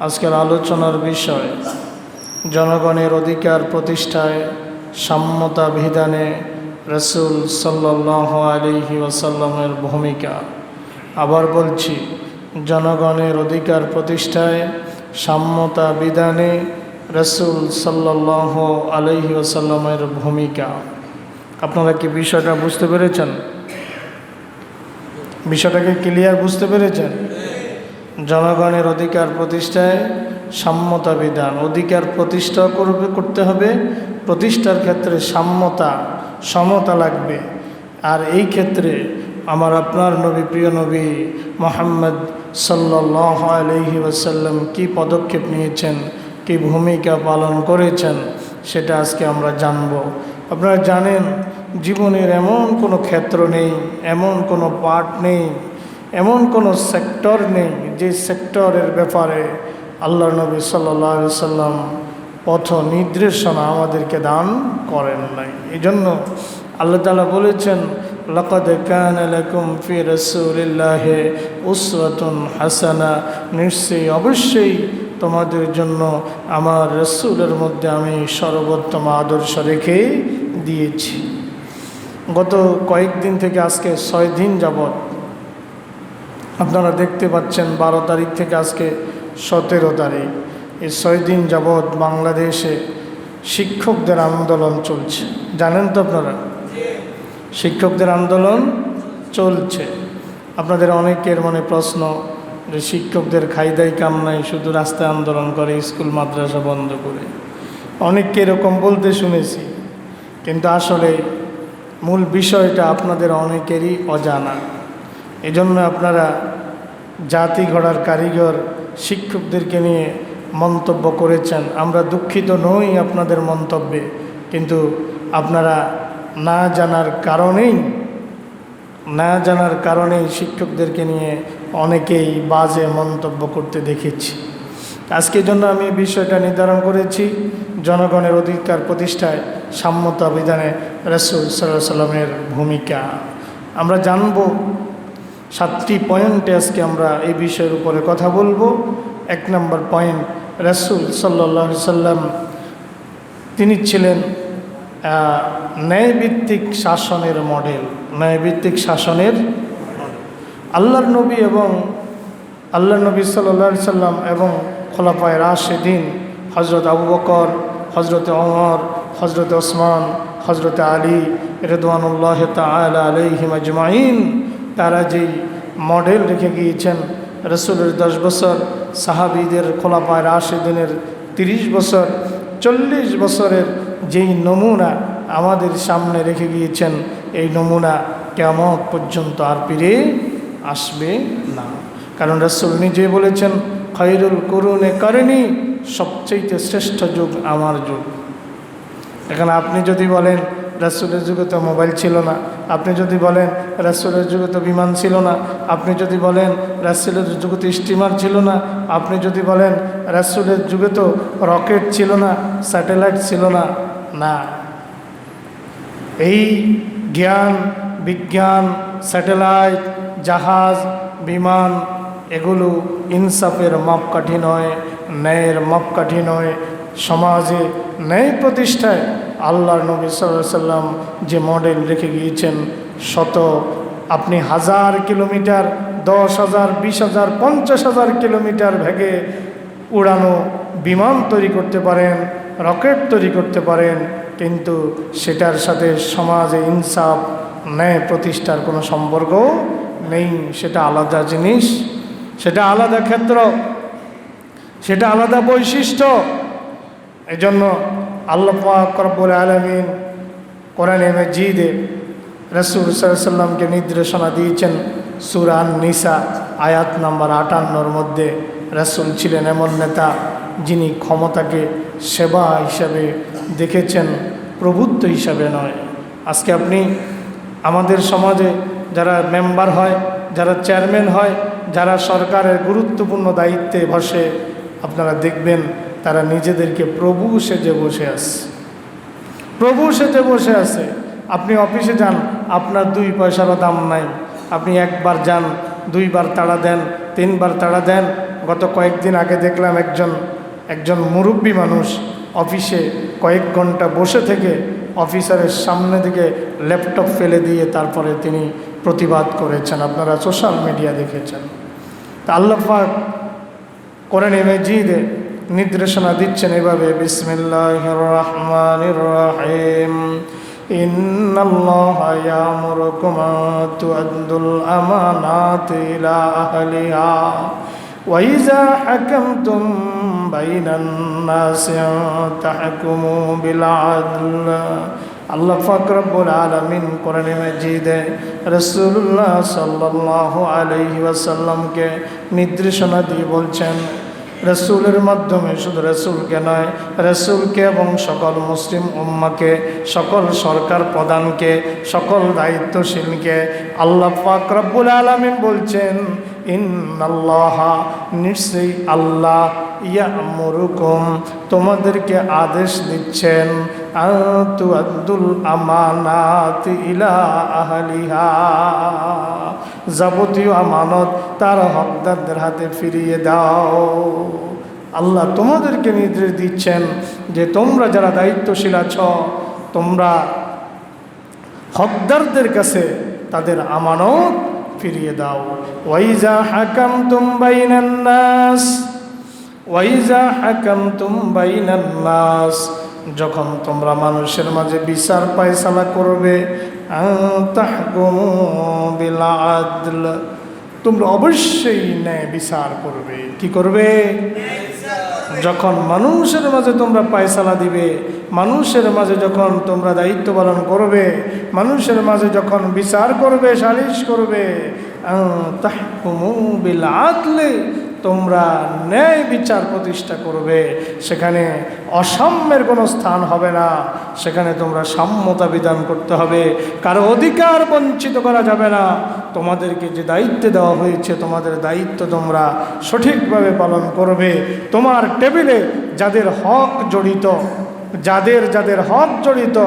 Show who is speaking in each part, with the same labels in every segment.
Speaker 1: আজকের আলোচনার বিষয়, জনগণের অধিকার প্রতিষ্ঠায় সাম্যতা বিধানে রসুল সাল্লাহ আলিহি ওয়াসাল্লামের ভূমিকা। আবার বলছি, জনগণের অধিকার প্রতিষ্ঠায় সাম্যতা বিধানে রসুল সাল্লাহ আলহি ওসাল্লামের ভূমিকা। আপনারা কি বিষয়টা বুঝতে পেরেছেন? বিষয়টাকে ক্লিয়ার বুঝতে পেরেছেন? জনগণের অধিকার প্রতিষ্ঠায় সাম্যতা বিধান। অধিকার প্রতিষ্ঠা করবে, করতে হবে। প্রতিষ্ঠার ক্ষেত্রে সাম্যতা, সমতা লাগবে। আর এই ক্ষেত্রে আমার আপনার নবী, প্রিয় নবী মোহাম্মদ সাল্লাহ আলহি ওসাল্লাম কী পদক্ষেপ নিয়েছেন, কী ভূমিকা পালন করেছেন, সেটা আজকে আমরা জানব। আপনারা জানেন, জীবনের এমন কোনো ক্ষেত্র নেই, এমন কোনো পার্ট নেই এমন কোনো সেক্টর নেই যে সেক্টরের ব্যাপারে আল্লাহ নবী সাল্লাহ সাল্লাম পথ নির্দেশনা আমাদেরকে দান করেন নাই। এই জন্য আল্লাহ তালা বলেছেন হাসানা। নিশ্চয়ই, অবশ্যই তোমাদের জন্য আমার রসুলের মধ্যে আমি সর্বোত্তম আদর্শ রেখে দিয়েছি। গত কয়েকদিন থেকে আজকে ছয় দিন যাবৎ আপনারা দেখতে পাচ্ছেন বারো তারিখ থেকে আজকে সতেরো তারিখ। এই ছয় দিন যাবৎ বাংলাদেশে শিক্ষকদের আন্দোলন চলছে। জানেন তো আপনারা? শিক্ষকদের আন্দোলন চলছে। আপনাদের অনেকের মনে প্রশ্ন, যে শিক্ষকদের খাইদাই কাম নাই, শুধু রাস্তায় আন্দোলন করে, স্কুল, মাদ্রাসা বন্ধ করে। অনেককে এরকম বলতে শুনেছি। কিন্তু আসলে মূল বিষয়টা আপনাদের অনেকেরই অজানা। এজন্য আপনারা জাতি গড়ার কারিগর শিক্ষকদেরকে নিয়ে মন্তব্য করেছেন। আমরা দুঃখিত নই আপনাদের মন্তব্যে, কিন্তু আপনারা না জানার কারণেই, না জানার কারণেই শিক্ষকদেরকে নিয়ে অনেকেই বাজে মন্তব্য করতে দেখেছি। আজকের জন্য আমি বিষয়টা নির্ধারণ করেছি, জনগণের অধিকার প্রতিষ্ঠায় সাম্যতা বিধানে রসুল সাল্লাহ সাল্লামের ভূমিকা। আমরা জানব সাতটি পয়েন্টে আজকে আমরা এই বিষয়ের উপরে কথা বলব। এক নম্বর পয়েন্ট, রসুল সাল্লাহ সাল্লাম তিনি ছিলেন ন্যায়ভিত্তিক শাসনের মডেল, ন্যায়ভিত্তিক শাসনের আল্লাহর নবী এবং আল্লাহ নবী সাল্লা সাল্লাম এবং খোলাপায় রাশেদিন হজরত আবু বকর হজরত অমর হজরত ওসমান হজরত আলী রেদওয়ানুল্লাহ তালা আলহিম আজমাইন তারা যেই মডেল রেখে গিয়েছেন রসুলের দশ বছর, সাহাবিদের খোলাপায় রাশেদিনের তিরিশ বছর, চল্লিশ বছরের যেই নমুনা আমাদের সামনে রেখে গিয়েছেন, এই নমুনা কেমন পর্যন্ত আর ফিরে আসবে না। কারণ রসুল নিজে বলেছেন খৈরুল করুণে করেনি সবচেয়ে শ্রেষ্ঠ যুগ আমার যুগ। এখন আপনি যদি বলেন, রাসুলের যুগে তো মোবাইল ছিল না। আপনি যদি বলেন, রাসুলের যুগে তো বিমান ছিল না। আপনি যদি বলেন, রাসুলের যুগে তো স্টিমার ছিল না। আপনি যদি বলেন, রাসুলের যুগে তো রকেট ছিল না, স্যাটেলাইট ছিল না। না। এই জ্ঞান, বিজ্ঞান, স্যাটেলাইট, জাহাজ, বিমান, এগুলো ইনসাফের মাপকাঠি নয়, ন্যায়ের মাপকাঠি নয়। সমাজে ন্যায় প্রতিষ্ঠায় আল্লাহর নবী সাল্লাহ সাল্লাম যে মডেল রেখে গিয়েছেন শত, আপনি হাজার কিলোমিটার, দশ হাজার, বিশ হাজার, পঞ্চাশ হাজার কিলোমিটার ভেগে উড়ানো বিমান তৈরি করতে পারেন, রকেট তৈরি করতে পারেন, কিন্তু সেটার সাথে সমাজে ইনসাফ, ন্যায় প্রতিষ্ঠার কোনো সম্পর্ক নেই। সেটা আলাদা জিনিস, সেটা আলাদা ক্ষেত্র, সেটা আলাদা বৈশিষ্ট্য। এই জন্য আল্লাহ আলমিন কোরআন মজিদে রসুল সাল্লামকে নির্দেশনা দিয়েছেন সুরান নিসা আয়াত নাম্বার আটান্নর মধ্যে। রসুল ছিলেন এমন নেতা যিনি ক্ষমতাকে সেবা হিসাবে দেখেছেন, প্রভুত্ব হিসাবে নয়। আজকে আপনি আমাদের সমাজে যারা মেম্বার হয়, যারা চেয়ারম্যান হয়, যারা সরকারের গুরুত্বপূর্ণ দায়িত্বে বসে, আপনারা দেখবেন তারা নিজেদেরকে প্রভু সেজে বসে আছে। প্রভু সেজে বসে আছে। আপনি অফিসে যান, আপনার দুই পয়সারও দাম নাই। আপনি একবার যান, দুইবার তাড়া দেন, তিনবার তাড়া দেন। গত কয়েকদিন আগে দেখলাম একজন একজন মুরব্বী মানুষ অফিসে কয়েক ঘণ্টা বসে থেকে অফিসারের সামনে থেকে ল্যাপটপ ফেলে দিয়ে তারপরে তিনি প্রতিবাদ করেছেন। আপনারা সোশ্যাল মিডিয়া দেখেছেন। তা আল্লাহ পাক কোরআন মেজিদে নির্দেশনা দিচ্ছেন এভাবে বিসমিল্লাহ রহমান রহিম إن الله يأمركم أن تؤدوا الأمانات إلى أهلها وإذا حكمتم بين الناس أن تحكموا بالعدل আল্লাহ ফাকরাবুল আলমিন কোরআনে মজিদে রসুল্লাহ সাল্লাহ আলহি ওয়াসাল্লামকে নির্দেশনা দিয়ে বলছেন রসুলের মাধ্যমে শুধু রসুলকে নয়, রসুলকে এবং সকল মুসলিম উম্মাকে, সকল সরকার প্রধানকে, সকল দায়িত্বশীলকে আল্লাহ ফাকরাবুল আলমিন বলছেন ইন্নাল্লাহ, নিশ্চয়ই আল্লাহ ইয়া ইয়ামুরুকুম, তোমাদেরকে আদেশ দিচ্ছেন আতু আব্দুল আমানাত ইলা আহলিহা। যাবতীয় আমানত তার হকদারদের হাতে ফিরিয়ে দাও। আল্লাহ তোমাদেরকে নির্দেশ দিচ্ছেন যে তোমরা যারা দায়িত্বশীল আছো, তোমরা হকদারদের কাছে তাদের আমানত ফিরিয়ে দাও। ওয়াইজা হাকাম তুম বাইনান্নাস ওয়াইজা হাকাম তুম বাইনান্নাস যখন তোমরা মানুষের মাঝে বিচার পায়সালা করবে তোমরা অবশ্যই ন্যায় বিচার করবে। কি করবে? যখন মানুষের মাঝে তোমরা পায়সালা দিবে, মানুষের মাঝে যখন তোমরা দায়িত্ব পালন করবে, মানুষের মাঝে যখন বিচার করবে, সালিশ করবে আদলে তোমরা ন্যায় বিচার প্রতিষ্ঠা করবে। সেখানে অসাম্যের কোনো স্থান হবে না। সেখানে তোমরা সাম্যতা বিধান করতে হবে। কারও অধিকার বঞ্চিত করা যাবে না। তোমাদেরকে যে দায়িত্ব দেওয়া হয়েছে, তোমাদের দায়িত্ব তোমরা সঠিকভাবে পালন করবে। তোমার টেবিলে যাদের হক জড়িত যাদের যাদের হক জড়িত,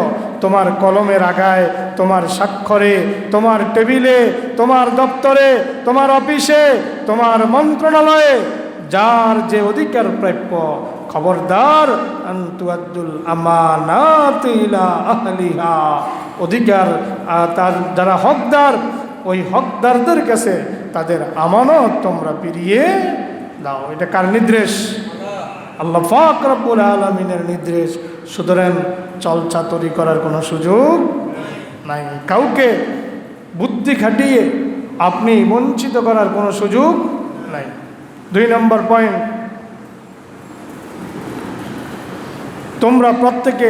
Speaker 1: তোমার কলমের আগায়, তোমার স্বাক্ষরে, তোমার টেবিলে, তোমার দপ্তরে, তোমার অফিসে, তোমার মন্ত্রণালয়ে, যার যে অধিকার প্রাপ্য, খবরদার আন্তুয়াদ্দুল আমানাত ইলা আহলিহা। অধিকার তার যারা হকদার, ওই হকদারদের কাছে তাদের আমানত তোমরা ফিরিয়ে দাও। এটা কার নির্দেশ? আল্লাহ ফাক রব্বুল আলমিনের নির্দেশ। সুতরাং চলচাতরি করার কোনো সুযোগ নাই। কাউকে বুদ্ধি খাটিয়ে আপনি বঞ্চিত করার কোনো সুযোগ নাই। দুই নম্বর পয়েন্ট তোমরা প্রত্যেকে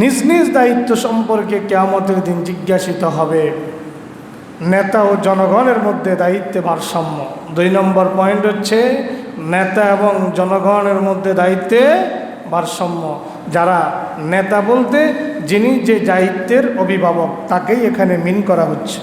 Speaker 1: নিজ নিজ দায়িত্ব সম্পর্কে কেয়ামতের দিন জিজ্ঞাসিত হবে। নেতা ও জনগণের মধ্যে দায়িত্বে ভারসাম্য। দুই নম্বর পয়েন্ট হচ্ছে নেতা এবং জনগণের মধ্যে দায়িত্বে ভারসাম্য। যারা নেতা বলতে যিনি যে দায়িত্বের অভিভাবক, তাকেই এখানে মিন করা হচ্ছে।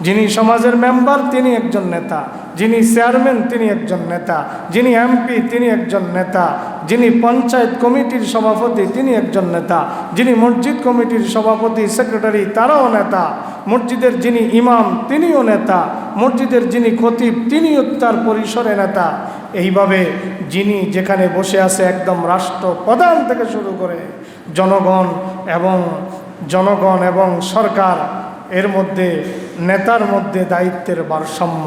Speaker 1: যিনি সমাজের মেম্বার, তিনি একজন নেতা। যিনি চেয়ারম্যান, তিনি একজন নেতা। যিনি এমপি, তিনি একজন নেতা। যিনি পঞ্চায়েত কমিটির সভাপতি, তিনি একজন নেতা। যিনি মসজিদ কমিটির সভাপতি, সেক্রেটারি, তারাও নেতা। মসজিদের যিনি ইমাম, তিনিও নেতা। মসজিদের যিনি খতিব, তিনিও তার পরিসরে নেতা। এইভাবে যিনি যেখানে বসে আছে একদম রাষ্ট্র প্রধান থেকে শুরু করে জনগণ এবং জনগণ এবং সরকার, এর মধ্যে নেতার মধ্যে দায়িত্বের ভারসাম্য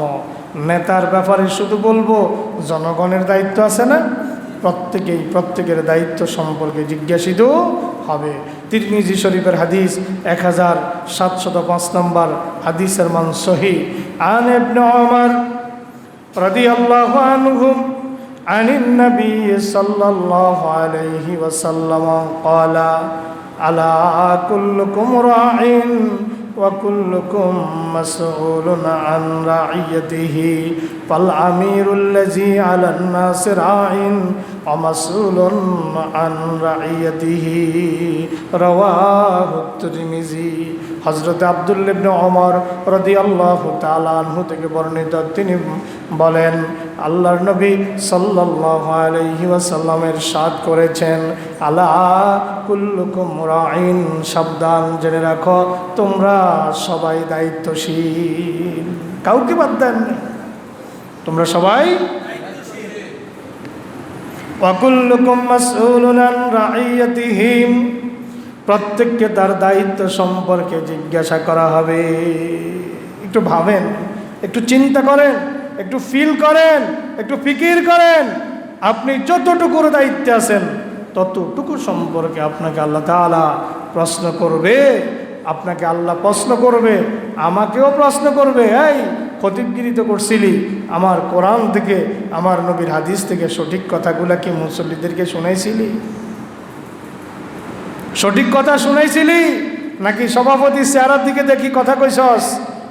Speaker 1: নেতার ব্যাপারে শুধু বলবো জনগণের দায়িত্ব আছে না প্রত্যেকেই প্রত্যেকের দায়িত্ব সম্পর্কে জিজ্ঞাসিত হবে তিরমিজি শরীফের হাদিস এক হাজার সাতশত পাঁচ নম্বর হাদিসের মান সহি আন ইবনে ওমর রাদিয়াল্লাহু আনহুম عن النبي صلى الله عليه وسلم قال ألا كلكم راع وكلكم مسؤول عن رعيته فالأمير الذي على الناس راع ومسؤول عن رعيته رواه الترمذي হজরত আবদুল্লিবনে অমর রদি আল্লাহ তালাহু থেকে বর্ণিত তিনি বলেন আল্লাহর নবী সাল্লাহ আলহি ওয়াসাল্লামের সাদ করেছেন আল্লাহ কুল্লুকুম রাইন সাবধান জেনে রাখো, তোমরা সবাই দায়িত্বশীল। কাউকে বাদ দেননি তোমরা সবাই রাইয়াতিহিম প্রত্যেককে তার দায়িত্ব সম্পর্কে জিজ্ঞাসা করা হবে। একটু ভাবেন, একটু চিন্তা করেন। একটু ফিল করেন, একটু ফিকির করেন, আপনি যতটুকুর দায়িত্বে আছেন, ততটুকু সম্পর্কে আপনাকে আল্লাহ তাআলা প্রশ্ন করবে, আপনাকে আল্লাহ প্রশ্ন করবে, আমাকেও প্রশ্ন করবে, এই খতিবগিরি তো করছিলি, আমার কোরআন থেকে, আমার নবীর হাদিস থেকে সঠিক কথাগুলা কি মুসল্লিদেরকে শোনাইছিলি? সঠিক কথা শুনাইছিলি? নাকি সভাপতি চেহারার দিকে দেখি কথা কইসস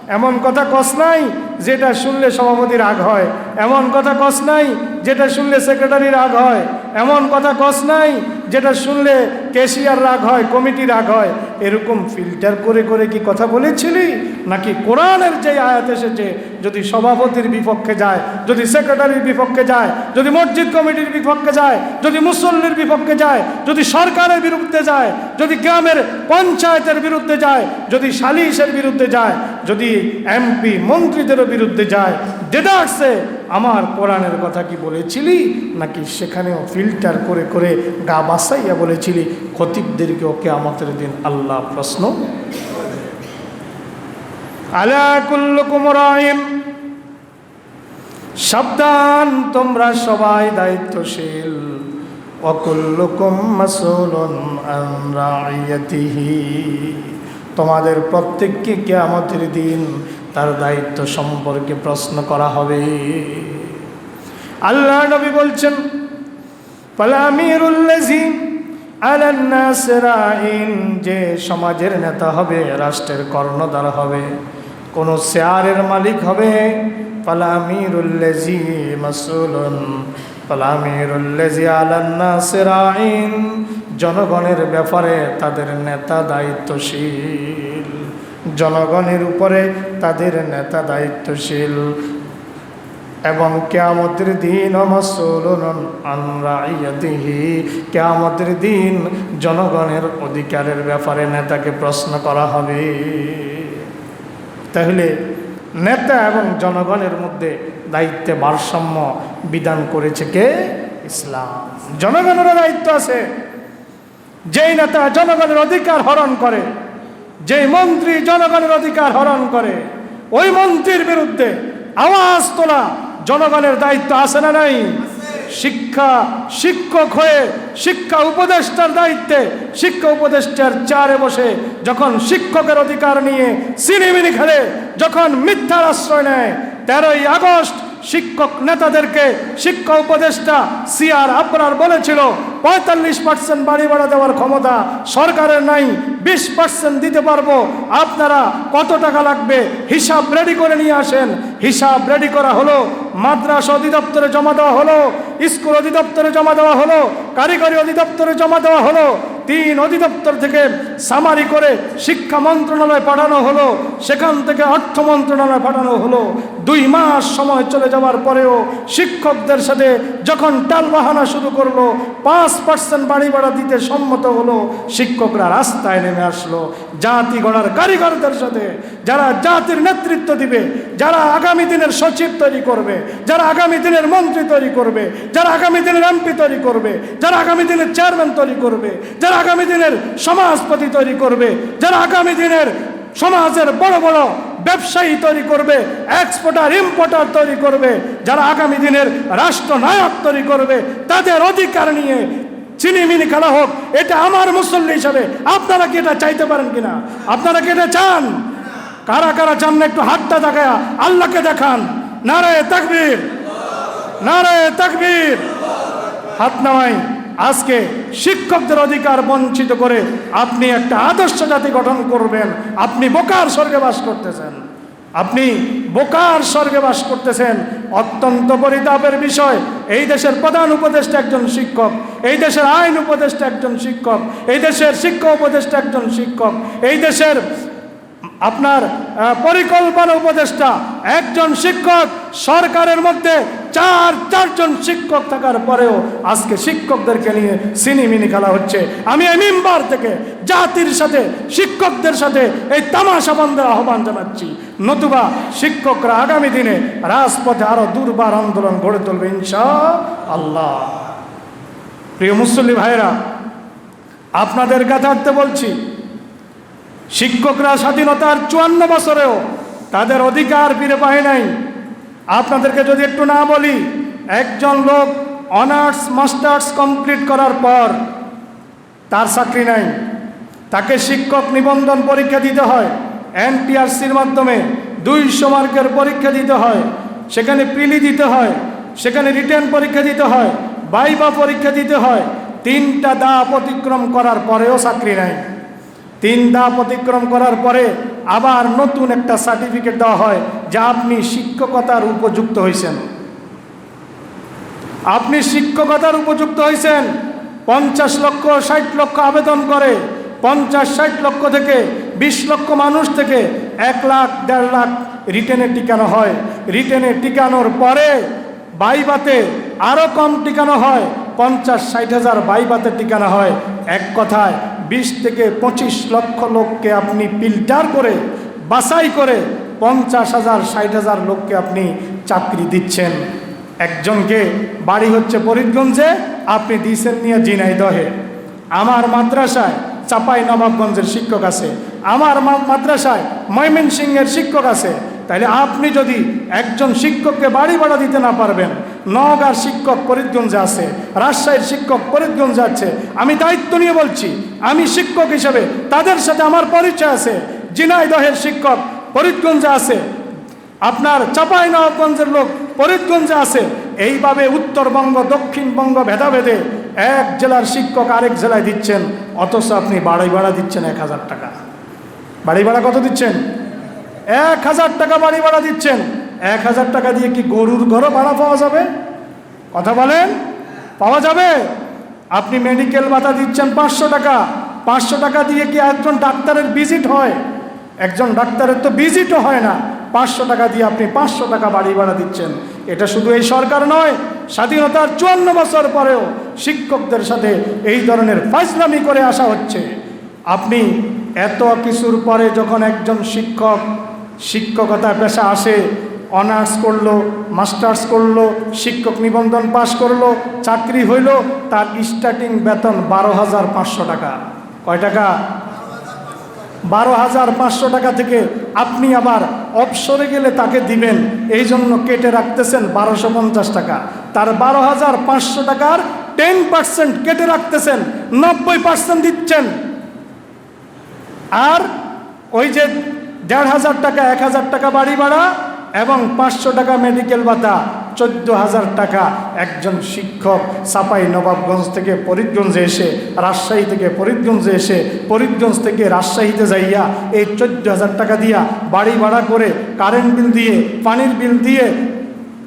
Speaker 1: এমন কথা কস নাই যেটা শুনলে সভাপতি রাগ হয়, এমন কথা কস নাই যেটা শুনলে সেক্রেটারি রাগ হয়, এমন কথা কস নাই যেটা শুনলে কেশিয়ার রাগ হয়, কমিটি রাগ হয়। এরকম ফিল্টার করে করে কি কথা বলেছিলি? নাকি কোরআনের যে আয়াত এসেছে যদি সভাপতির বিপক্ষে যায়, যদি সেক্রেটারির বিপক্ষে যায়, যদি মসজিদ কমিটির বিপক্ষে যায়, যদি মুসল্লির বিপক্ষে যায়, যদি সরকারের বিরুদ্ধে যায়, যদি গ্রামের পঞ্চায়েতের বিরুদ্ধে যায়, যদি সালিশের বিরুদ্ধে যায়, যদি এমপি মন্ত্রীদেরও বিরুদ্ধে যায় দেদার্সে আমার কোরআনের কথা কি বলেছিলি? নাকি সেখানেও ফিল্টার করে করে গা বাসাইয়া বলেছিলি খতিবদেরকে ওকে আমাদের দিন আল্লাহ প্রশ্ন? আলা কুল্লুকুম সাবধান, তোমরা সবাই দায়িত্বশীল। অকুল্লুকুম তোমাদের প্রত্যেককে কেয়ামতের দিন তার দায়িত্ব সম্পর্কে প্রশ্ন করা হবে। আল্লাহ নবী বলছেন যে সমাজের নেতা হবে, রাষ্ট্রের কর্ণধার হবে। কোন শেয়ারের মালিক হবে। জনগণের ব্যাপারে তাদের নেতা দায়িত্বশীল। জনগণের উপরে তাদের নেতা দায়িত্বশীল। এবং কেয়ামতের দিন আমরাইয়াতিহি কেয়ামতের দিন জনগণের অধিকারের ব্যাপারে নেতাকে প্রশ্ন করা হবে। তাহলে নেতা এবং জনগণের মধ্যে দায়িত্বে ভারসাম্য বিধান করেছে কে? ইসলাম। জনগণেরও দায়িত্ব আছে। যেই নেতা জনগণের অধিকার হরণ করে, যেই মন্ত্রী জনগণের অধিকার হরণ করে, ওই মন্ত্রীর বিরুদ্ধে আওয়াজ তোলা জনগণের দায়িত্ব আছে না নাই? শিক্ষা শিক্ষক হয়ে শিক্ষা উপদেষ্টার দায়িত্বে, শিক্ষা উপদেষ্টার চারে বসে যখন শিক্ষকের অধিকার নিয়ে সিনেমিনি খেলে, যখন মিথ্যার আশ্রয় নেয় তেরোই আগস্ট শিক্ষক নেতাদেরকে শিক্ষা উপদেষ্টা সিআর আবরার বলেছিল, পঁয়তাল্লিশ পার্সেন্ট বাড়ি ভাড়া দেওয়ার ক্ষমতা সরকারের নাই, বিশ পার্সেন্ট দিতে পারব। আপনারা কত টাকা লাগবে? হিসাব রেডি করে নিয়ে আসেন। হিসাব রেডি করা হলো, মাদ্রাসা অধিদপ্তরে জমা দেওয়া হলো, স্কুল অধিদপ্তরে জমা দেওয়া হলো, কারিগরি অধিদপ্তরে জমা দেওয়া হলো। তিন অধিদপ্তর থেকে সামারি করে শিক্ষা মন্ত্রণালয় পাঠানো হলো। সেখান থেকে অর্থ মন্ত্রণালয় পাঠানো হলো। দুই মাস সময় চলে যাওয়ার পরেও শিক্ষকদের সাথে যখন টাল বাহানা শুরু করল, পাঁচ পার্সেন্ট বাড়ি ভাড়া দিতে সম্মত হলো, শিক্ষকরা রাস্তায় নেমে আসলো। জাতি গড়ার কারিগরদের সাথে, যারা জাতির নেতৃত্ব দিবে, যারা আগামী দিনের সচিব তৈরি করবে, যারা আগামী দিনের মন্ত্রী তৈরি করবে, যারা আগামী দিনের এমপি তৈরি করবে, যারা আগামী দিনের চেয়ারম্যান তৈরি করবে, যারা আগামী দিনের সমাজপতি তৈরি করবে, যারা আগামী দিনের সমাজের বড় বড় ব্যবসায়ী তৈরি করবে এক্সপোর্টার ইম্পোর্টার তৈরি করবে, যারা আগামী দিনের রাষ্ট্রনায়ক তৈরি করবে, তাদের অধিকার নিয়ে চিনিমিনি খেলা হোক, এটা আমার মুসল্লি হিসাবে, আপনারা কি এটা চাইতে পারেন কিনা? আপনারা কি এটা চান? কারা কারা চান না একটু হাতটা দেখায়, আল্লাহকে দেখান। নারায় তাকবীর নারায় তাকবীর। হাত নামাই। আজকে শিক্ষকদের অধিকার বঞ্চিত করে আপনি একটা আদর্শ জাতি গঠন করবেন। আপনি বোকার স্বর্গে বাস করতেছেন। আপনি বোকার স্বর্গে বাস করতেছেন। অত্যন্ত পরিতাপের বিষয়। এই দেশের প্রধান উপদেষ্টা একজন শিক্ষক। এই দেশের আইন উপদেষ্টা একজন শিক্ষক। এই দেশের শিক্ষা উপদেষ্টা একজন শিক্ষক। এই দেশের আপনার পরিকল্পনা উপদেষ্টা, একজন শিক্ষক, সরকারের মধ্যে চার, চারজন শিক্ষক থাকার পরেও আজকে শিক্ষকদেরকে নিয়ে সিনিমিনি খেলা হচ্ছে। আমি এই মিম্বার থেকে, জাতির সাথে, শিক্ষকদের সাথে এই তামাশা বন্ধের আহ্বান জানাচ্ছি। নতুবা শিক্ষকরা আগামী দিনে রাজপথে আরও দুর্বার আন্দোলন গড়ে তুলবে ইনশা আল্লাহ প্রিয় মুসল্লি ভাইরা আপনাদের কাছে বলছি শিক্ষকরা স্বাধীনতার চুয়ান্ন বছরেও তাদের অধিকার ফিরে পায় নাই। আপনাদেরকে যদি একটু না বলি, একজন লোক অনার্স, মাস্টার্স কমপ্লিট করার পর তার চাকরি নাই। তাকে শিক্ষক নিবন্ধন পরীক্ষা দিতে হয়। এনটিআরসির মাধ্যমে দুইশো মার্কের পরীক্ষা দিতে হয়। সেখানে প্রিলি দিতে হয়। সেখানে রিটার্ন পরীক্ষা দিতে হয়। বাইবা পরীক্ষা দিতে হয়। তিনটা দাপ অতিক্রম করার পরেও চাকরি নাই। তিন ধাপ অতিক্রম করার পরে আবার নতুন একটা সার্টিফিকেট দেওয়া হয় যা আপনি শিক্ষকতার উপযুক্ত হয়েছেন আপনি শিক্ষকতার উপযুক্ত হয়েছেন পঞ্চাশ লক্ষ, ষাট লক্ষ আবেদন করে, পঞ্চাশ, ষাট লক্ষ থেকে বিশ লক্ষ মানুষ থেকে এক লাখ, দেড় লাখ রিটেনে টিকানো হয়। রিটেনে টিকানোর পরে বাইবাতে আরও কম টিকানো হয়, পঞ্চাশ, ষাট হাজার বাইবাতে টিকানো হয়। এক কথায় বিশ থেকে পঁচিশ লক্ষ লোককে আপনি ফিল্টার করে, বাছাই করে পঞ্চাশ হাজার, ষাট হাজার লোককে আপনি চাকরি দিচ্ছেন। একজনকে, বাড়ি হচ্ছে ফরিদগঞ্জে, আপনি দিয়েছেন নিয়ে জিনাইদহে আমার মাদ্রাসায় চাপাই নবাবগঞ্জের শিক্ষক আছে। আমার মাদ্রাসায় ময়মনসিংহের শিক্ষক আছে। তাহলে আপনি যদি একজন শিক্ষককে বাড়ি ভাড়া দিতে না পারবেন নগার শিক্ষক ফরিদগঞ্জে আছে, রাজশাহীর শিক্ষক ফরিদগঞ্জে আছে। আমি দায়িত্ব নিয়ে বলছি, আমি শিক্ষক হিসেবে তাদের সাথে আমার পরিচয় আছে। জিনাইদহের শিক্ষক ফরিদগঞ্জে আছে, আপনার চাপাই নবাবগঞ্জের লোক ফরিদগঞ্জে আছে। এইভাবে উত্তরবঙ্গ, দক্ষিণবঙ্গ ভেদাভেদে এক জেলার শিক্ষক আরেক জেলায় দিচ্ছেন, অথচ আপনি বাড়ি ভাড়া দিচ্ছেন এক হাজার টাকা। বাড়ি ভাড়া কত দিচ্ছেন? এক হাজার টাকা বাড়ি ভাড়া দিচ্ছেন। এক হাজার টাকা দিয়ে কি গরুর ঘরও ভাড়া পাওয়া যাবে? কথা বলেন? পাওয়া যাবে? আপনি মেডিকেল ভাতা দিচ্ছেন পাঁচশো টাকা। পাঁচশো টাকা দিয়ে কি একজন ডাক্তারের ভিজিট হয়? একজন ডাক্তারের তো ভিজিটও হয় না। পাঁচশো টাকা দিয়ে আপনি পাঁচশো টাকা বাড়ি ভাড়া দিচ্ছেন। এটা শুধু এই সরকার নয়, স্বাধীনতার চুয়ান্ন বছর পরেও শিক্ষকদের সাথে এই ধরনের ফাইজলামি করে আসা হচ্ছে। আপনি এত কিছুর পরে যখন একজন শিক্ষক শিক্ষকতা পেশা আসে অনার্স করল, মাস্টার্স করল, শিক্ষক নিবন্ধন পাশ করল, চাকরি হইল, তার স্টার্টিং বেতন বারো হাজার পাঁচশো টাকা। কয় টাকা? বারো হাজার পাঁচশো টাকা থেকে আপনি আবার অবসরে গেলে তাকে দিবেন, এই জন্য কেটে রাখতেছেন বারোশো পঞ্চাশ টাকা। তার বারো হাজার পাঁচশো টাকার টেন পার্সেন্ট কেটে রাখতেছেন, নব্বই পার্সেন্ট দিচ্ছেন। আর ওই যে দেড় হাজার টাকা, এক হাজার টাকা বাড়ি ভাড়া এবং পাঁচশো টাকা মেডিকেল ভাতা চোদ্দ হাজার টাকা। একজন শিক্ষক সাপাই নবাবগঞ্জ থেকে ফরিদগঞ্জে এসে, রাজশাহী থেকে ফরিদগঞ্জে এসে, ফরিদগঞ্জ থেকে রাজশাহীতে যাইয়া এই চোদ্দ হাজার টাকা দিয়া বাড়ি ভাড়া করে কারেন্ট বিল দিয়ে, পানির বিল দিয়ে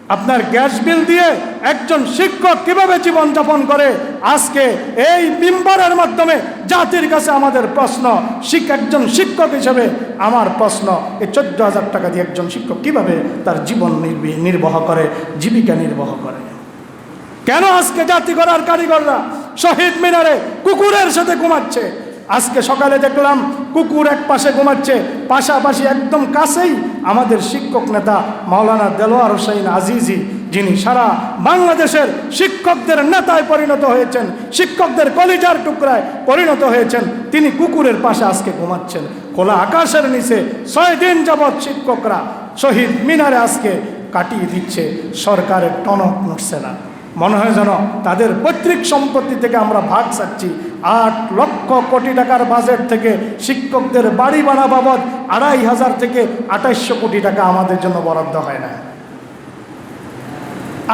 Speaker 1: আপনার গ্যাস বিল দিয়ে একজন শিক্ষক কীভাবে জীবনযাপন করে? আজকে এই মিম্বারের মাধ্যমে জাতির কাছে আমাদের প্রশ্ন, শিক একজন শিক্ষক হিসেবে আমার প্রশ্ন, এই চোদ্দ হাজার টাকা দিয়ে একজন শিক্ষক কীভাবে তার জীবন নির্বি- নির্বাহ করে, জীবিকা নির্বাহ করে? কেন আজকে জাতি করার কারিগররা শহীদ মিনারে কুকুরের সাথে ঘুমাচ্ছে? আজকে সকালে দেখলাম কুকুর এক পাশে ঘুমাচ্ছে, পাশাপাশি একদম কাছেই আমাদের শিক্ষক নেতা মাওলানা দেলোয়ার হোসাইন আজিজি, যিনি সারা বাংলাদেশের শিক্ষকদের নেতায় পরিণত হয়েছেন, শিক্ষকদের কলিজার টুকরায় পরিণত হয়েছেন। তিনি কুকুরের পাশে আজকে ঘুমাচ্ছেন। খোলা আকাশের নিচে ছয় দিন যাবৎ শিক্ষকরা শহীদ মিনারে আজকে কাটিয়ে দিচ্ছে। সরকারের টনক নড়ছে না। মনে হয় যেন তাদের পৈতৃক সম্পত্তি থেকে আমরা ভাগ চাচ্ছি আট লক্ষ কোটি টাকার বাজেট থেকে শিক্ষকদের বাড়ি ভাড়া বাবদ আড়াই হাজার থেকে আঠাইশশো কোটি টাকা আমাদের জন্য বরাদ্দ হয় না।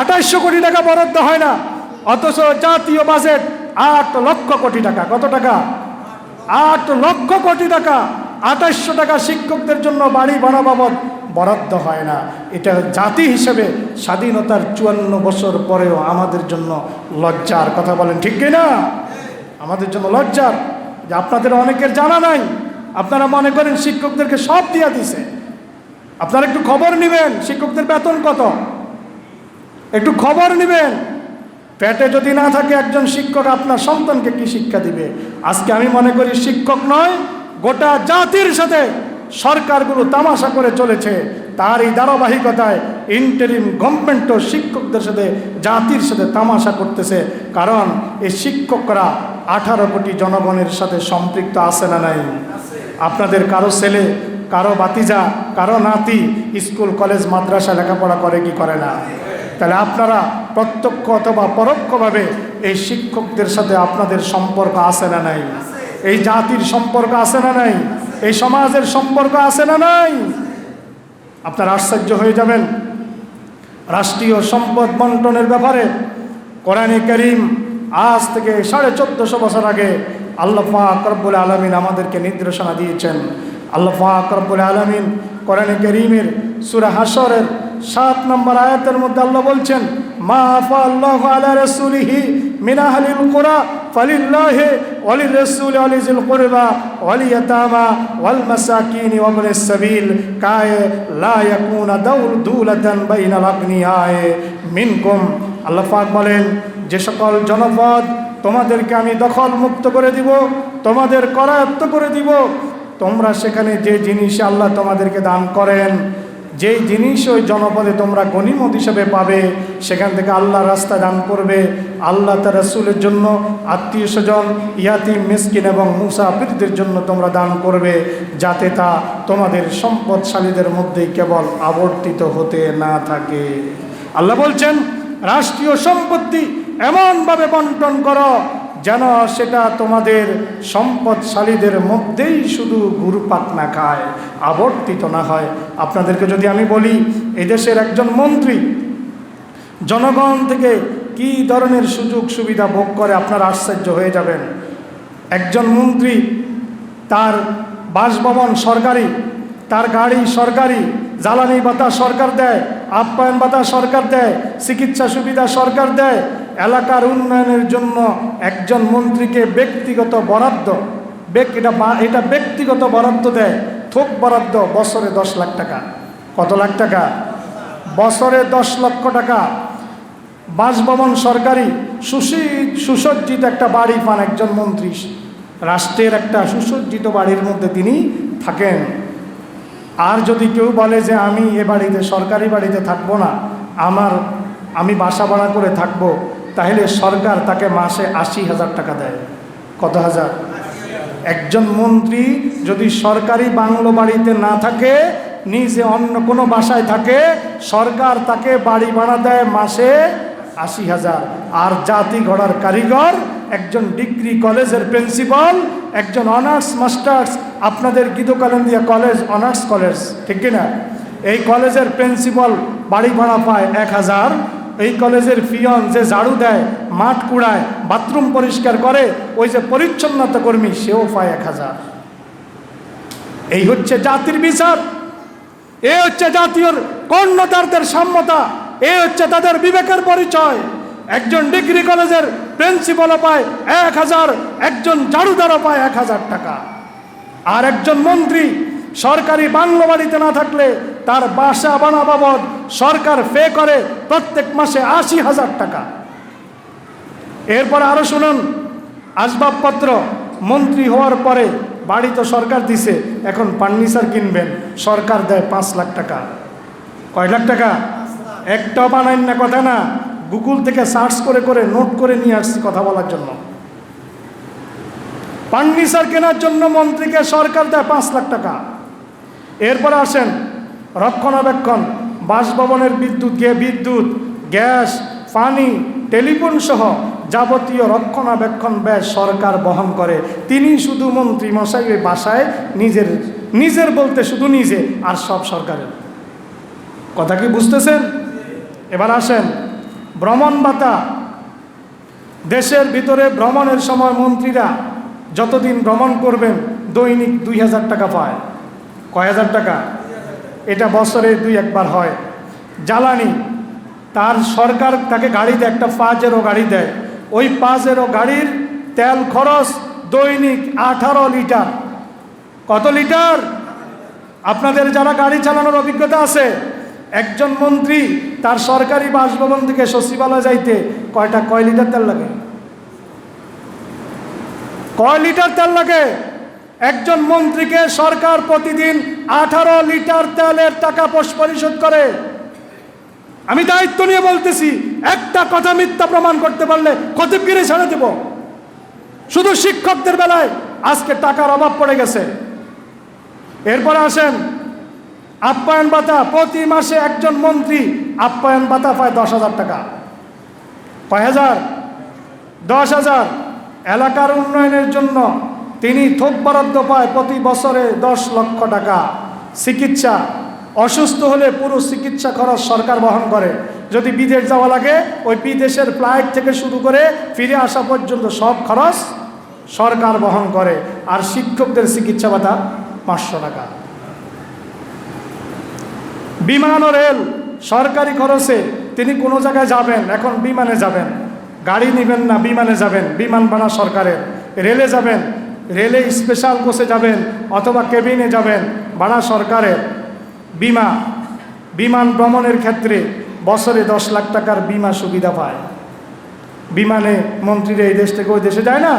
Speaker 1: আঠাইশশো কোটি টাকা বরাদ্দ হয় না, অথচ জাতীয় বাজেট আট লক্ষ কোটি টাকা। কত টাকা? আট লক্ষ কোটি টাকা। আঠাইশশো টাকা শিক্ষকদের জন্য বাড়ি ভাড়া বাবদ বরাদ্দ হয় না। এটা জাতি হিসেবে স্বাধীনতার চুয়ান্ন বছর পরেও আমাদের জন্য লজ্জার কথা বলেন, ঠিক না? আমাদের জন্য লজ্জার। যে আপনাদের অনেকের জানা নাই, আপনারা মনে করেন শিক্ষকদেরকে সব দিয়া দিছে। আপনারা একটু খবর নেবেন, শিক্ষকদের বেতন কত? একটু খবর নেবেন। পেটে যদি না থাকে একজন শিক্ষক, আপনার সন্তানকে কি শিক্ষা দিবে? আজকে আমি মনে করি শিক্ষক নয়, গোটা জাতির সাথে সরকারগুলো তামাশা করে চলেছে তার এই ধারাবাহিকতায় ইন্টারিম গভর্নমেন্টও শিক্ষকদের সাথে, জাতির সাথে তামাশা করতেছে। কারণ এই শিক্ষকরা আঠারো কোটি জনগণের সাথে সম্পৃক্ত আছে না নাই? আপনাদের কারও ছেলে, কারও বাতিজা কারও নাতি স্কুল, কলেজ মাদ্রাসা লেখাপড়া করে কি করে না? তাহলে আপনারা প্রত্যক্ষ অথবা পরোক্ষভাবে এই শিক্ষকদের সাথে আপনাদের সম্পর্ক আছে না নাই? এই জাতির সম্পর্ক আছে না নাই? এই সমাজের সম্পর্ক আছে না নাই? আপনারা আশ্চর্য হয়ে যাবেন। রাষ্ট্রীয় সম্পদ বন্টনের ব্যাপারে কোরআনে করিম আজ থেকে সাড়ে চোদ্দশো বছর আগে আল্লাফা পাক রব্বুল আলমিন আমাদেরকে নির্দেশনা দিয়েছেন। আল্লাফা পাক রব্বুল আলমিন কোরআনে করিমের সুরা হাসরের সাত নম্বর আয়াতের মধ্যে আল্লাহ বলছেন, মা আফা আল্লাহ আলা রসুলিহি মিনাহালিল কোরা فلله وللرسول ولذي القربى واليتامى والمساكين وابن السبيل كاي لا يكون دول دولة بين الأغنياء منكم আল্লাহ পাক বলেন যে সকল জনপদ তোমাদেরকে আমি দখল মুক্ত করে দিব তোমাদের করায়ত্ত করে দিব তোমরা সেখানে যে জিনিস আল্লাহ তোমাদেরকে দান করেন যেই জিনিস ওই জনপদে তোমরা গণিমত হিসেবে পাবে, সেখান থেকে আল্লাহ রাস্তা দান করবে। আল্লাহ তার রসুলের জন্য আত্মীয় স্বজন, ইয়াতিম, মিসকিন এবং মুসাফিরদের জন্য তোমরা দান করবে, যাতে তা তোমাদের সম্পদশালীদের মধ্যেই কেবল আবর্তিত হতে না থাকে। আল্লাহ বলছেন, রাষ্ট্রীয় সম্পত্তি এমনভাবে বন্টন করো যেন সেটা তোমাদের সম্পদশালীদের মধ্যেই শুধু গুরুপাত না খায়, আবর্তিত না হয়। আপনাদেরকে যদি আমি বলি, এদেশের একজন মন্ত্রী জনগণ থেকে কি ধরনের সুযোগ সুবিধা ভোগ করে আপনারা আশ্চর্য হয়ে যাবেন। একজন মন্ত্রী তার বাসভবন সরকারি, তার গাড়ি সরকারি, জ্বালানি ভাতা সরকার দেয়, আপ্যায়ন ভাতা সরকার দেয়, চিকিৎসা সুবিধা সরকার দেয় এলাকার উন্নয়নের জন্য একজন মন্ত্রীকে ব্যক্তিগত বরাদ্দ এটা এটা ব্যক্তিগত বরাদ্দ দেয়, থোক বরাদ্দ বছরে দশ লাখ টাকা। কত লাখ টাকা? বছরে দশ লক্ষ টাকা। বাসভবন সরকারি সুশী সুসজ্জিত একটা বাড়ি পান একজন মন্ত্রী। রাষ্ট্রের একটা সুসজ্জিত বাড়ির মধ্যে তিনি থাকেন। আর যদি কেউ বলে যে আমি এ বাড়িতে, সরকারি বাড়িতে থাকব না, আমার আমি বাসা ভাড়া করে থাকব তাহলে সরকার তাকে মাসে আশি হাজার টাকা দেয়। কত হাজার? একজন মন্ত্রী যদি সরকারি বাংলো বাড়িতে না থাকে, নিজে অন্য কোনো বাসায় থাকে, সরকার তাকে বাড়ি ভাড়া দেয় মাসে আশি হাজার। আর জাতি গড়ার কারিগর, একজন ডিগ্রি কলেজের প্রিন্সিপাল, একজন অনার্স মাস্টার্স, আপনাদের গীতকালেন্দিয়া কলেজ, অনার্স কলেজ, ঠিক কিনা? এই কলেজের প্রিন্সিপাল বাড়ি ভাড়া পায় এক হাজার এই কলেজের ফিয়ন যে ঝাড়ু দেয়, মাঠ কুড়ায়, বাথরুম পরিষ্কার করে, ওই যে পরিচ্ছন্নতা কর্মী, সেও পায় এক হাজার। এই হচ্ছে জাতির বিচার। এ হচ্ছে জাতীয় কর্ণতারদের সাম্যতা। এ হচ্ছে তাদের বিবেকের পরিচয়। একজন ডিগ্রি কলেজের প্রিন্সিপালও পায় এক হাজার, একজন ঝাড়ুদারও পায় এক হাজার টাকা। আর একজন মন্ত্রী সরকারি বাংলো বাড়িতে না থাকলে তার বাসা বানা বাবদ সরকার পে করে প্রত্যেক মাসে আশি হাজার টাকা। এরপর আরও শুনুন, আসবাবপত্র মন্ত্রী হওয়ার পরে বাড়ি তো সরকার দিছে, এখন ফার্নিচার কিনবেন, সরকার দেয় পাঁচ লাখ টাকা। কয় লাখ টাকা? একটাও বানাইন না, কথা না। গুগল থেকে সার্চ করে করে নোট করে নিয়ে আসছি কথা বলার জন্য। ফার্নিচার কেনার জন্য মন্ত্রীকে সরকার দেয় পাঁচ লাখ টাকা। এরপরে আসেন রক্ষণাবেক্ষণ, বাসভবনের বিদ্যুৎ গে, বিদ্যুৎ, গ্যাস, পানি, টেলিফোন সহ যাবতীয় রক্ষণাবেক্ষণ ব্যয় সরকার বহন করে। তিনি শুধু মন্ত্রী মশাই ওই বাসায় নিজের নিজের বলতে শুধু নিজে আর সব সরকারের। কথা কি বুঝতেছেন? এবার আসেন, ভ্রমণ ভাতা। দেশের ভিতরে ভ্রমণের সময় মন্ত্রীরা যতদিন ভ্রমণ করবেন দৈনিক দুই হাজার টাকা পায়। কয় হাজার টাকা? এটা বছরে দুই একবার হয়। জ্বালানি, তার সরকার তাকে গাড়ি দেয়, একটা পাঁচেরও গাড়ি দেয়। ওই পাঁচেরও গাড়ির তেল খরচ দৈনিক আঠারো লিটার। কত লিটার? আপনাদের যারা গাড়ি চালানোর অভিজ্ঞতা আছে, একজন মন্ত্রী তার সরকারি বাসভবন থেকে সচিবালয় যাইতে কয়টা, কয় লিটার তেল লাগে? কয় লিটার তেল লাগে? একজন মন্ত্রীকে সরকার প্রতিদিন আঠারো লিটার তেলের টাকা পরিশোধ করে। আমি দায়িত্ব নিয়ে বলতেছি, একটা কথা মিথ্যা প্রমাণ করতে পারলে খতিবগিরি ছেড়ে দেব। শুধু শিক্ষকদের বেলায় আজকে টাকার অভাব পড়ে গেছে। এরপরে আসেন আপ্যায়ন ভাতা। প্রতি মাসে একজন মন্ত্রী আপ্যায়ন ভাতা পায় দশ হাজার টাকা। কয় হাজার? দশ হাজার। এলাকার উন্নয়নের জন্য তিনি থোক বরাদ্দ পায় প্রতি বছরে দশ লক্ষ টাকা। চিকিৎসা, অসুস্থ হলে পুরো চিকিৎসা খরচ সরকার বহন করে। যদি বিদেশ যাওয়া লাগে, ওই বিদেশের ফ্লাইট থেকে শুরু করে ফিরে আসা পর্যন্ত সব খরচ সরকার বহন করে। আর শিক্ষকদের চিকিৎসা ভাতা পাঁচশো টাকা। বিমান ও রেল, সরকারি খরচে তিনি কোনো জায়গায় যাবেন, এখন বিমানে যাবেন। গাড়ি নেবেন না, বিমানে যাবেন। বিমান বানা সরকারের। রেলে যাবেন রেলে স্পেশাল কোচে যাবেন অথবা কেবিনে যাবেন বানা সরকারের বিমা, বিমান ভ্রমণের ক্ষেত্রে বছরে দশ লাখ টাকার বিমা সুবিধা পায়। বিমানে মন্ত্রীরা এই দেশ থেকে ওই দেশে যায় না?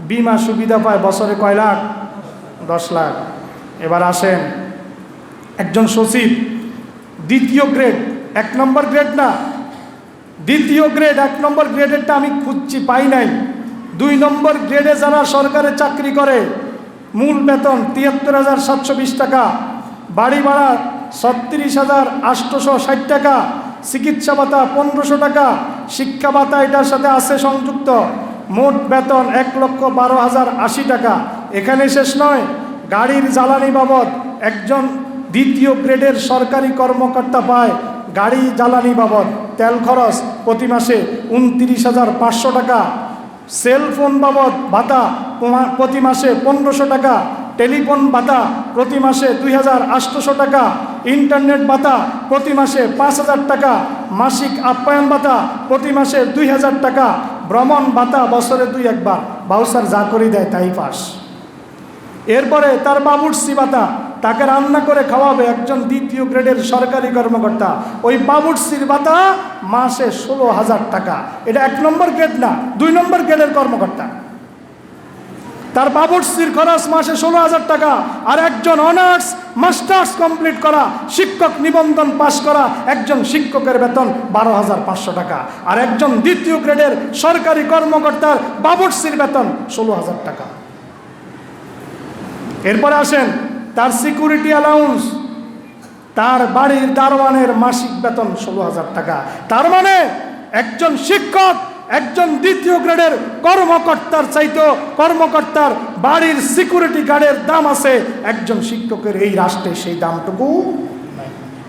Speaker 1: বিমা সুবিধা পায় বছরে কয় লাখ? দশ লাখ। এবার আসেন একজন সচিব। দ্বিতীয় গ্রেড, এক নম্বর গ্রেড না? দ্বিতীয় গ্রেড, এক নম্বর গ্রেডেরটা আমি খুঁজছি, পাই নাই। দুই নম্বর গ্রেডে যারা সরকারে চাকরি করে, মূল বেতন তিয়াত্তর হাজার সাতশো বিশ টাকা, বাড়ি ভাড়া ছত্রিশ হাজার আটশোশো ষাট টাকা, চিকিৎসা ভাতা পনেরোশো টাকা, শিক্ষা ভাতা এটার সাথে আছে সংযুক্ত, মোট বেতন এক লক্ষ বারো হাজার আশি টাকা। এখানে শেষ নয়, গাড়ির জ্বালানি বাবদ একজন দ্বিতীয় গ্রেডের সরকারি কর্মকর্তা পায় গাড়ি জ্বালানি বাবদ। তেল খরচ প্রতি মাসে উনত্রিশ হাজার পাঁচশো টাকা। সেল ফোন বাবদ ভাতা প্রতি মাসে পনেরোশো টাকা, টেলিফোন ভাতা প্রতি মাসে দুই হাজার আটশোশো টাকা, ইন্টারনেট ভাতা প্রতি মাসে পাঁচ হাজার টাকা, মাসিক আপ্যায়ন ভাতা প্রতি মাসে দুই হাজার টাকা, ভ্রমণ ভাতা বছরে দুই একবার। বাউসার যা করে দেয় তাই পাস। এরপরে তার বাবুর্চি ভাতা তাকে রান্না করে খাওয়াবে একজন দ্বিতীয় গ্রেডের সরকারি কর্মকর্তা। ওই বাবুর্চির ভাতা মাসে ষোলো হাজার টাকা। এটা এক নম্বর গ্রেড না, দুই নম্বর গ্রেডের কর্মকর্তা। তার বাবুর্চির খরচ মাসে ষোলো হাজার টাকা আর একজন অনার্স, মাস্টার্স কমপ্লিট করা, শিক্ষক নিবন্ধন পাশ করা, একজন শিক্ষকের বেতন বারো হাজার পাঁচশো টাকা। আর একজন দ্বিতীয় গ্রেডের সরকারি কর্মকর্তার বাবুর্চির বেতন ষোলো হাজার টাকা। এরপরে আসেন তার সিকিউরিটি অ্যালাউন্স তার বাড়ির দারোয়ানের মাসিক বেতন ষোলো হাজার টাকা। তার মানে একজন শিক্ষক, একজন দ্বিতীয় গ্রেডের কর্মকর্তার চাইতো কর্মকর্তার বাড়ির সিকিউরিটি গার্ডের দাম আছে। একজন শিক্ষকের এই রাষ্ট্রে সেই দামটুকু